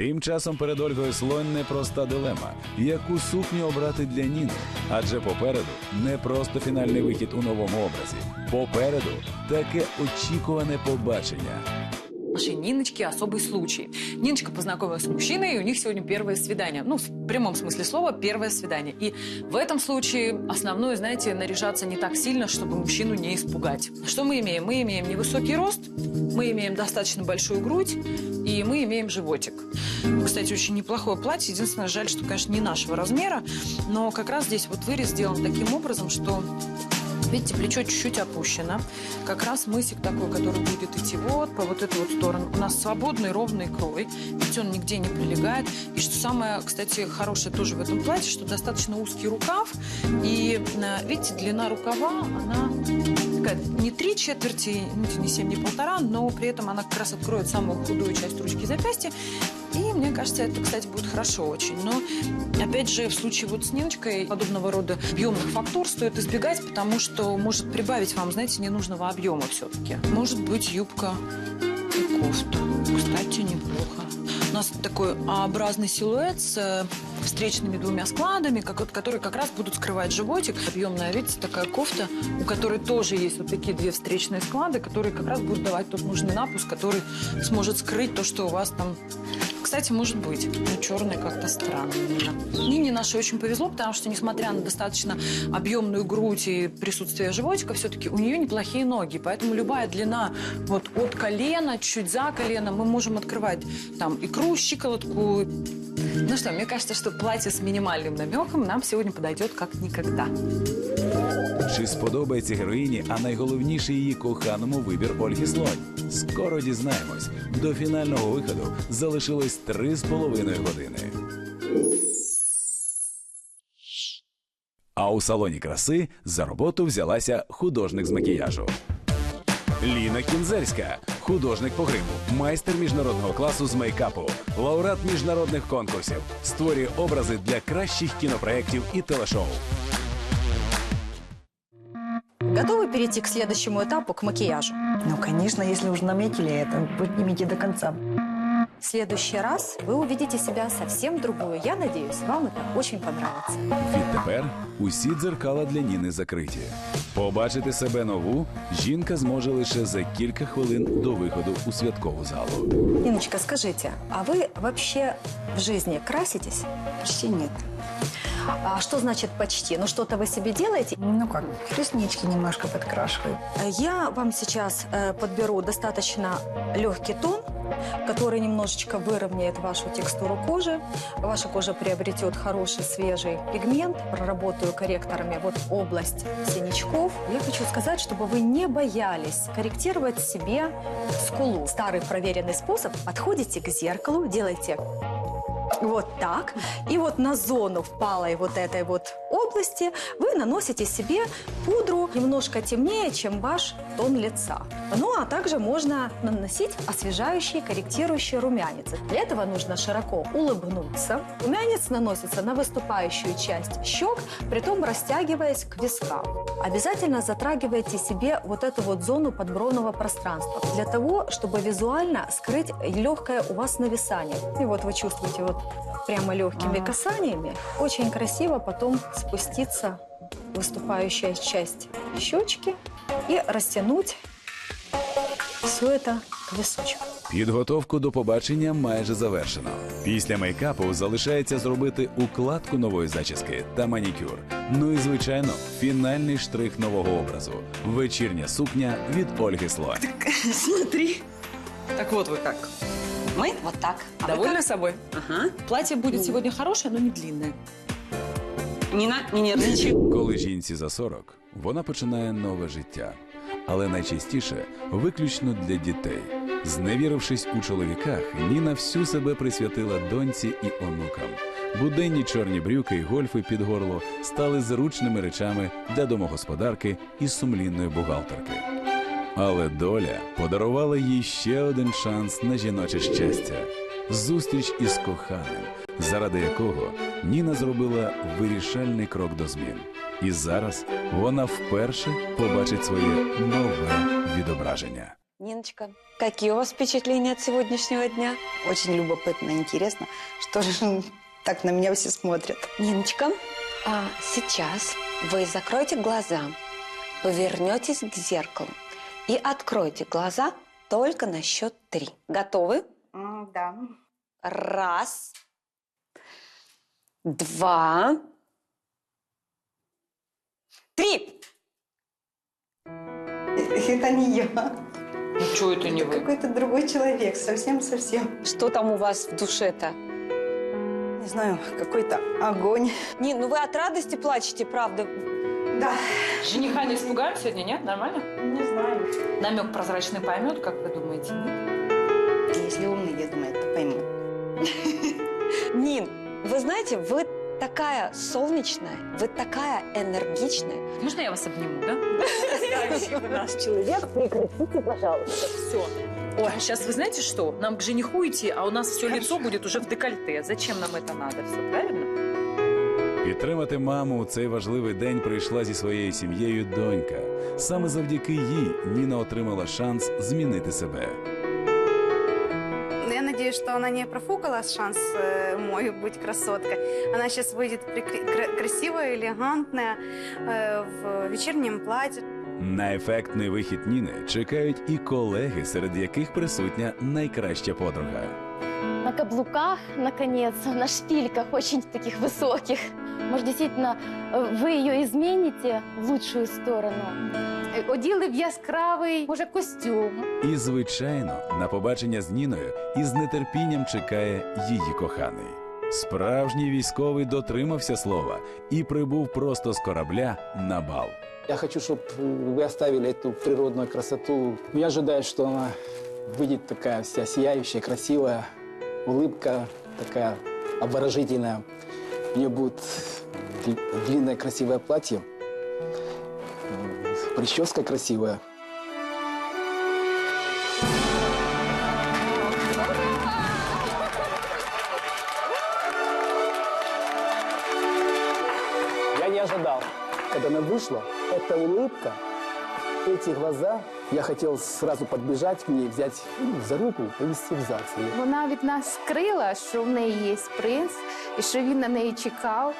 Тим часом перед Ольгою Слонь непроста дилема, яку сукню обрати для Ніни. Адже попереду не просто фінальний вихід у новому образі. Попереду таке очікуване побачення. Нашей Ниночки особый случай. Ниночка познакомилась с мужчиной, и у них сегодня первое свидание. Ну, в прямом смысле слова, первое свидание. И в этом случае основное, знаете, наряжаться не так сильно, чтобы мужчину не испугать. Что мы имеем? Мы имеем невысокий рост, мы имеем достаточно большую грудь, и мы имеем животик. Кстати, очень неплохое платье. Единственное, жаль, что, конечно, не нашего размера, но как раз здесь вот вырез сделан таким образом, что Видите, плечо чуть-чуть опущено. Как раз мысик такой, который будет идти вот по вот эту вот сторону. У нас свободный ровный крой, ведь он нигде не прилегает. И что самое, кстати, хорошее тоже в этом платье, что достаточно узкий рукав. И, э, видите, длина рукава, она такая не три четверти, не семь, не полтора, но при этом она как раз откроет самую худую часть ручки запястья. Мне кажется, это, кстати, будет хорошо очень. Но, опять же, в случае вот с Ниночкой подобного рода объемных фактур стоит избегать, потому что может прибавить вам, знаете, ненужного объема все-таки. Может быть, юбка и кофта. Кстати, неплохо. У нас такой А-образный силуэт с э, встречными двумя складами, как, вот, которые как раз будут скрывать животик. Объемная, видите, такая кофта, у которой тоже есть вот такие две встречные склады, которые как раз будут давать тот нужный напуск, который сможет скрыть то, что у вас там кстати, может быть. Но черный как-то странно. Нине нашей очень повезло, потому что, несмотря на достаточно объемную грудь и присутствие животика, все-таки у нее неплохие ноги. Поэтому любая длина вот от колена, чуть за колено, мы можем открывать там икру, щиколотку. Ну что, мне кажется, что платье с минимальным намеком нам сегодня подойдет как никогда. Чи сподобається героїні, а найголовніше її коханому вибір Ольги Слонь? Скоро дізнаємось. До фінального виходу залишилось три з половиною години. А у салоні краси за роботу взялася художник з макіяжу. Ліна Кінзерська, художник по гриму, майстер міжнародного класу з мейкапу, лауреат міжнародних конкурсів, створює образи для кращих кінопроєктів і телешоу. Готовы перейти к следующему этапу, к макияжу? Ну, конечно, если уж наметили это, поднимите до конца. В следующий раз вы увидите себя совсем другую. Я надеюсь, вам это очень понравится. Відтепер усі дзеркала для Ніни закриті. Побачити себе нову жінка зможе лише за кілька хвилин до виходу у святкову залу. Ниночка, скажите, а вы вообще в жизни краситесь? Почти нет. А что значит почти? Ну что-то вы себе делаете? Ну как, реснички немножко подкрашиваю. Я вам сейчас э, подберу достаточно легкий тон, который немножечко выровняет вашу текстуру кожи. Ваша кожа приобретет хороший свежий пигмент. Проработаю корректорами вот область синячков. Я хочу сказать, чтобы вы не боялись корректировать себе скулу. Старый проверенный способ. Подходите к зеркалу, делайте вот так. И вот на зону впалой вот этой вот области вы наносите себе пудру немножко темнее, чем ваш тон лица. Ну, а также можно наносить освежающий, корректирующий румянец. Для этого нужно широко улыбнуться. Румянец наносится на выступающую часть щек, притом растягиваясь к вискам. Обязательно затрагивайте себе вот эту вот зону подбровного пространства для того, чтобы визуально скрыть легкое у вас нависание. И вот вы чувствуете вот прямо легкими Ага. касаниями. Очень красиво потом спуститься выступающая часть щечки и растянуть все это к височку. Підготовку до побачення майже завершено. Після мейкапу залишається зробити укладку нової зачіски та манікюр. Ну і звичайно, фінальний штрих нового образу вечірня сукня від Ольги Слонь. Смотри. Так вот вы как. Мы вот так. А вы Довольны как? собой? Ага. Платье будет Ну. сегодня хорошее, но не длинное. Нина, не нервничай. Коли жінці за 40, вона починає нове життя, але найчастіше виключно для дітей. Зневірившись у чоловіках, Ніна всю себе присвятила доньці і онукам. Буденні чорні брюки і гольфи під горло стали зручними речами для домогосподарки і сумлінної бухгалтерки. Але доля подарувала їй ще один шанс на жіноче щастя зустріч із коханим, заради якого Ніна зробила вирішальний крок до змін. І зараз вона вперше побачить своє нове відображення. Нина, Ниночка, какие у вас впечатления от сегодняшнего дня? Очень любопытно, интересно, что же так на меня все смотрят. Ниночка, а сейчас вы закройте глаза, повернетесь к зеркалу и откройте глаза только на счет три. Готовы? Да. Раз, два, три. Это не я. Ну, что это не вы? Какой-то другой человек, совсем-совсем. Что там у вас в душе-то? Не знаю, какой-то огонь. Нин, ну вы от радости плачете, правда? Да. Жениха не испугаем сегодня, нет? Нормально? Не знаю. Намек прозрачный поймет, как вы думаете? Нет? Если умный, я думаю, это пойму. Нин, вы знаете, вы такая солнечная, вы такая энергичная. Можно я вас обниму, да? Наш человек, прекратите, пожалуйста. Все. Ой, сейчас вы знаете что? Нам к жениху идти, а у нас все лицо будет уже в декольте. Зачем нам это надо? Все правильно? Підтримати маму у цей важливий день прийшла зі своєю сім'єю донька. Саме завдяки їй Ніна отримала шанс змінити себе. Но Я надеюсь, что она не профукала шанс э, мой быть красоткой. Она сейчас выйдет прикр- кра- красивая, элегантная, э, в вечернем платье. На ефектний вихід Ніни чекають і колеги, серед яких присутня найкраща подруга. на каблуках, наконец, на шпильках очень таких высоких. Может, действительно, э, вы ее измените в лучшую сторону. Э, Оділи в яскравий, може, костюм. І, звичайно, на побачення з Ніною із нетерпінням чекає її коханий. Справжній військовий дотримався слова і прибув просто з корабля на бал. Я хочу, чтобы вы оставили эту природную красоту. Я ожидаю, что она выйдет такая вся сияющая, красивая, улыбка такая обворожительная. У нее будет дли- длинное красивое платье, прическа красивая. Я не ожидал, когда она вышла, эта улыбка, эти глаза, я хотел сразу подбежать к ней, взять ну, за руку, повести в ЗАГС. её. Вона від нас скрила, що в неї є принц, і що він на неї чекав.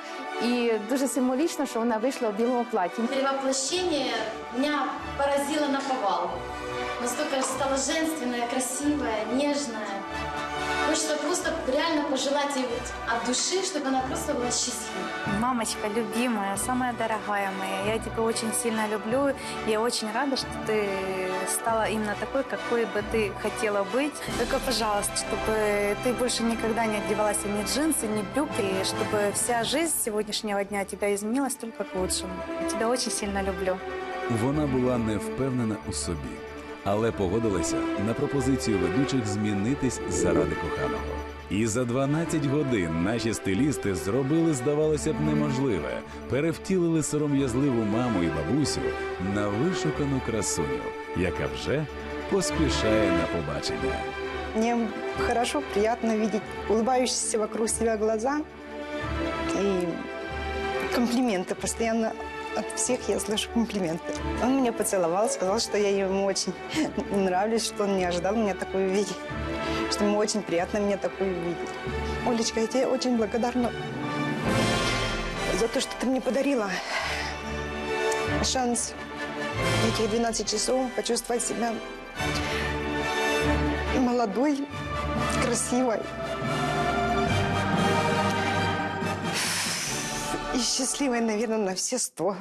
І дуже символічно, що вона вийшла у білому платі. Перевоплощение меня поразило на повал. Настолько стала женственная, красивая, нежная. Хочется просто реально пожелать ей вот от души, чтобы она просто была счастлива. Мамочка, любимая, самая дорогая моя, я тебя очень сильно люблю. Я очень рада, что ты стала именно такой, какой бы ты хотела быть. Только, пожалуйста, чтобы ты больше никогда не одевалась ни джинсы, ни брюки, и чтобы вся жизнь сегодняшнего дня тебя изменилась только к лучшему. Я тебя очень сильно люблю. Вона була не впевнена у собі, але погодилася на пропозицію ведучих змінитись заради коханого. І за 12 годин наші стилісти зробили, здавалося б, неможливе, перевтілили сором'язливу маму і бабусю на вишукану красуню, яка вже поспішає на побачення. Мне хорошо, приятно видеть улыбающиеся вокруг себя глаза и комплименты. Постоянно от всех я слышу комплименты. Он меня поцеловал, сказал, что я ему очень нравлюсь, что он не ожидал меня такой увидеть, что ему очень приятно меня такой увидеть. Олечка, я тебе очень благодарна за то, что ты мне подарила шанс этих 12 часов почувствовать себя молодой, красивой счастливой, наверное, на все сто.